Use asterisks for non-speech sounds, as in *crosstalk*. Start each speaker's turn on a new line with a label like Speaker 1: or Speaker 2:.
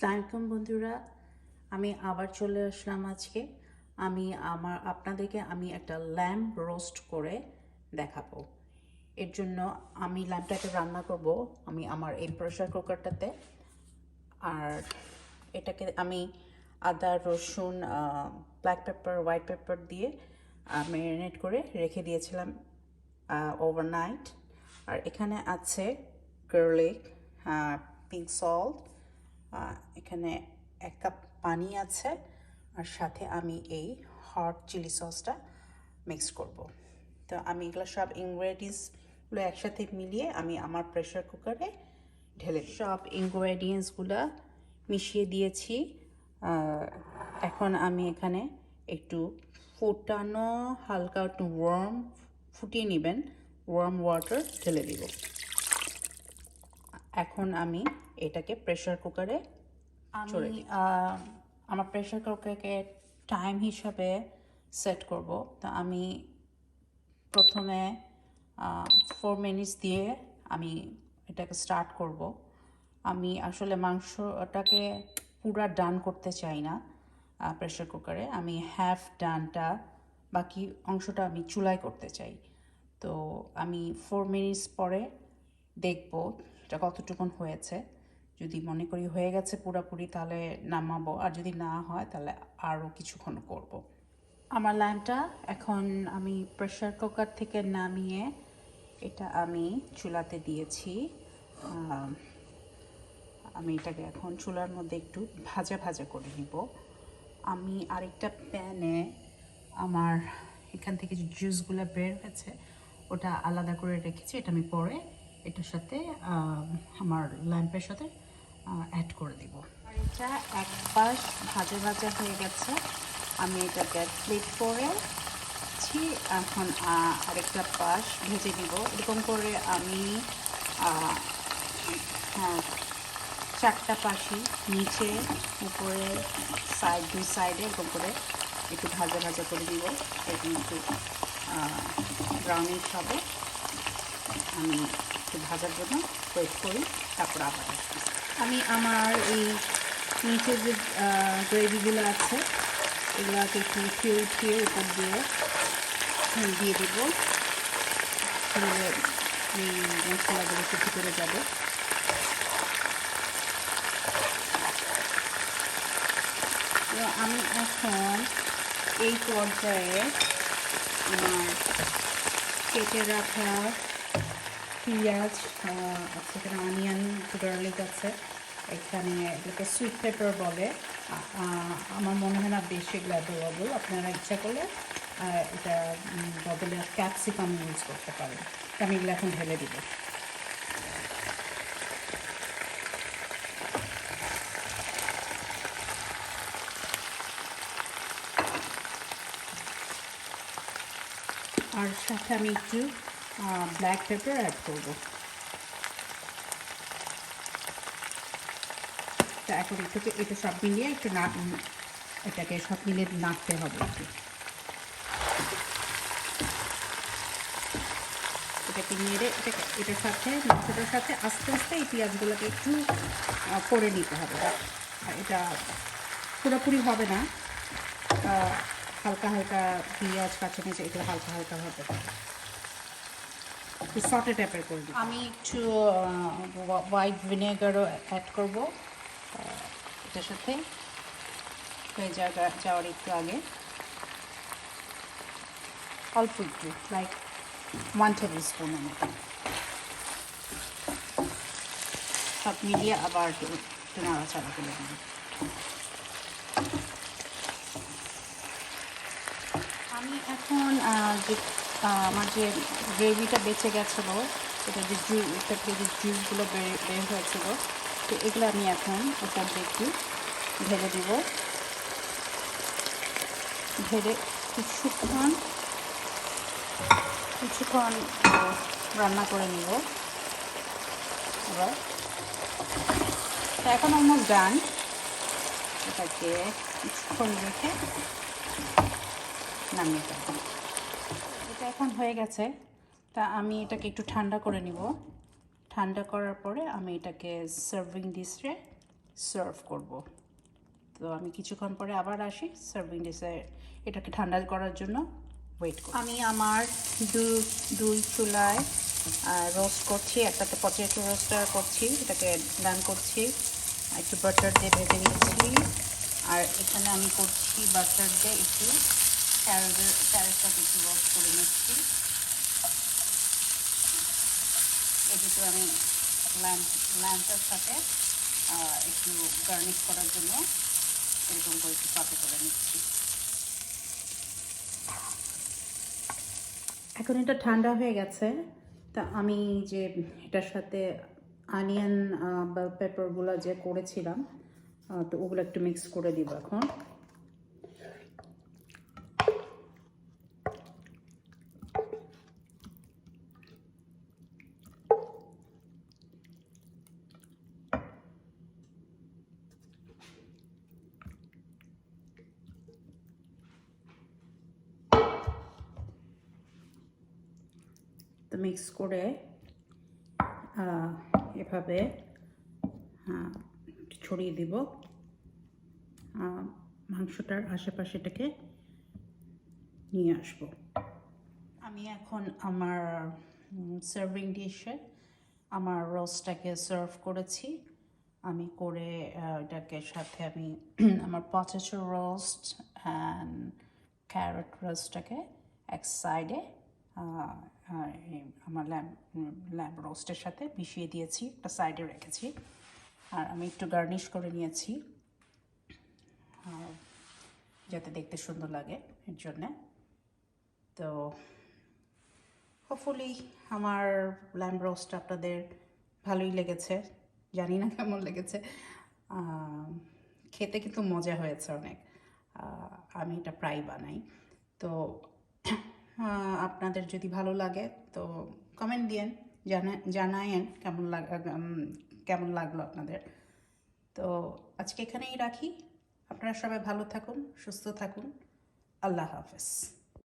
Speaker 1: সালামালাইকুম বন্ধুরা, আমি আবার চলে আসলাম আজকে। আমি আমার, আপনাদেরকে আমি একটা ল্যাম্প রোস্ট করে দেখাবো। এর জন্য আমি ল্যাম্পটাকে রান্না করব, আমি আমার এই প্রেশার কুকারটাতে আর এটাকে আমি আদা, রসুন ব্ল্যাক পেপার হোয়াইট পেপার দিয়ে ম্যারিনেট করে রেখে দিয়েছিলাম ওভারনাইট আর এখানে আছে গার্লিক পিঙ্ক সল্ট এখানে এক কাপ পানি আছে আর সাথে আমি এই হট চিলি সসটা মিক্স করব। তো আমি এগুলো সব ইনগ্রেডিয়েন্টসগুলো একসাথে মিলিয়ে আমি আমার প্রেশার কুকারে ঢেলে সব ইনগ্রেডিয়েন্টসগুলো মিশিয়ে দিয়েছি। এখন আমি এখানে একটু ফুটানো হালকা একটু ওয়ার্ম ফুটিয়ে নেবেন। ওয়ার্ম ওয়াটার ঢেলে দিব। এখন আমি এটাকে প্রেশার কুকারে আমি আমার প্রেশার কুকারকে টাইম হিসাবে সেট করব। তো আমি প্রথমে ফোর মিনিটস দিয়ে আমি এটাকে স্টার্ট করব। আমি আসলে মাংসটাকে পুরা ডান করতে চাই না প্রেশার কুকারে আমি হ্যাফ ডানটা বাকি অংশটা আমি চুলায় করতে চাই। তো আমি ফোর মিনিটস পরে দেখব এটা কতটুকুন হয়েছে? যদি মনে করি হয়ে গেছে পুরোপুরি, তাহলে নামাবো। আর যদি না হয়, তাহলে আরও কিছুক্ষণ করব। আমার ল্যাম্পটা এখন আমি প্রেশার কুকার থেকে নামিয়ে এটা আমি চুলাতে দিয়েছি। আমি এটাকে এখন চুলার মধ্যে একটু ভাজা ভাজা করে নিব। আমি আরেকটা প্যানে আমার এখান থেকে যে জুসগুলো বের হয়েছে, ওটা আলাদা করে রেখেছি। এটা আমি পরে এটার সাথে আমার ল্যাম্পের সাথে অ্যাড করে দিব। এটা এক পাশ ভাজা ভাজা হয়ে গেছে। আমি এটাকে প্লেট করেছি এখন আরেকটা পাশ ভেজে দিব এরকম করে আমি হ্যাঁ চারটা পাশি নিচে, উপরে সাইড দুই সাইডে এরকম করে একটু ভাজা ভাজা করে দিব। এরকম একটু ব্রাউনিশ হবে। আমি একটু ভাজার জন্য ওয়েট করি, তারপর আবার আমি আমার এই নিচে যে গ্রেভিগুলো আছে, এগুলোকে একটু উঠিয়ে উঠিয়ে উপর দিয়ে দিয়ে দেবো। এই মশলাগুলো একটু ভিতরে যাবে। তো আমি এখন এই পর্যায়ে আমার কেটে রাখা পেঁয়াজ আছে এখানে অনিয়ন গার্লিক আছে। এখানে এগুলোকে সুইট পেপার বলে। আমার মনে হয় না বেশি এগুলো অ্যাভেলেবল আপনারা ইচ্ছা করলে এটা বদলে ক্যাপসিকাম ইউজ করতে পারেন। আমি এগুলো এখন ঢেলে দিব। আর সাথে আমি একটু ব্ল্যাক পেপার অ্যাড করব। তা এখন একটু এটা সব মিলিয়ে একটু না এটাকে সব মিলিয়ে নাড়তে হবে একটু। এটাকে নেড়ে, এটাকে এটার সাথে মাংসটার সাথে আস্তে আস্তে এই পেঁয়াজগুলোকে একটু করে নিতে হবে। এটা পুরোপুরি হবে না। হালকা হালকা পেঁয়াজ, কাঁচামরিচ, এগুলো হালকা হালকা হবে। সটে টাইপের করে দিই। আমি একটু হোয়াইট ভিনেগারও অ্যাড করব। এটার সাথে। হয়ে যাওয়া যাওয়ার একটু আগে। অল্প একটু লাইক ওয়ান টেবিল স্পুনের মতো। সব মিলিয়ে আবার একটু নাড়াচাড়া করে দিই আমি এখন আমার যে গ্রেভিটা বেঁচে গেছিল, এটা যে জু এটা থেকে যে জুসগুলো বের হয়েছিল, তো এগুলো আমি এখন ওটা একটু ঢেলে দিব। ঢেলে কিছুক্ষণ কিছুক্ষণ রান্না করে নিব। এবার এখন অলমোস্ট ডান এটাকে কিছুক্ষণ রেখে নামিয়ে ফেলব এটা এখন হয়ে গেছে। তা আমি এটাকে একটু ঠান্ডা করে নিব। ঠান্ডা করার পরে আমি এটাকে সার্ভিং ডিশে সার্ভ করব। তো আমি কিছুক্ষণ পরে আবার আসি সার্ভিং ডিশে এটাকে ঠান্ডা করার জন্য ওয়েট করি আমি আমার দু, দুই চুলায় রোস্ট করছি, একটাতে পটেটো রোস্টার করছি, এটাকে ডান করছি। একটু বাটার দিয়ে ভেজে নিচ্ছি। আর এখানে আমি করছি বাটার দিয়ে একটু ক্যারেটের ক্যারেটটাকে একটু রোস্ট করে নিচ্ছি এদিকে আমি ল্যাম্প ল্যাম্পের সাথে একটু গার্নিশ করার জন্য এরকম করে একটু পাতে করে নিচ্ছি এখন এটা ঠান্ডা হয়ে গেছে। তা আমি যে এটার সাথে আনিয়ন বেল পেপারগুলো যে করেছিলাম তো ওগুলো একটু মিক্স করে দিব এখন। মিক্স করে এভাবে ছড়িয়ে দিব। মাংসটার আশেপাশে এটাকে নিয়ে আসব। আমি এখন আমার সার্ভিং ডিশে আমার রোস্টটাকে সার্ভ করেছি। আমি করে এটাকে সাথে আমি, *clears throat* আমার পটেটো রোস্ট অ্যান্ড ক্যারট রোস্টটাকে এক সাইডে আমার ল্যাম্প ল্যাম্প রোস্টের সাথে মিশিয়ে দিয়েছি, একটা সাইডে রেখেছি। আর আমি একটু গার্নিশ করে নিয়েছি। যাতে দেখতে সুন্দর লাগে এর জন্যে। তো হোপফুলি আমার ল্যাম্প রোস্ট আপনাদের ভালোই লেগেছে। জানি না কেমন লেগেছে। খেতে কিন্তু মজা হয়েছে অনেক। আমি এটা প্রায় বানাই। তো আপনাদের যদি ভালো লাগে, তো কমেন্ট দিয়েন, জানা, জানায়েন কেমন লাগ কেমন লাগল আপনাদের। তো আজকে এখানেই রাখি। আপনারা সবাই ভালো থাকুন, সুস্থ থাকুন। আল্লাহ হাফেজ।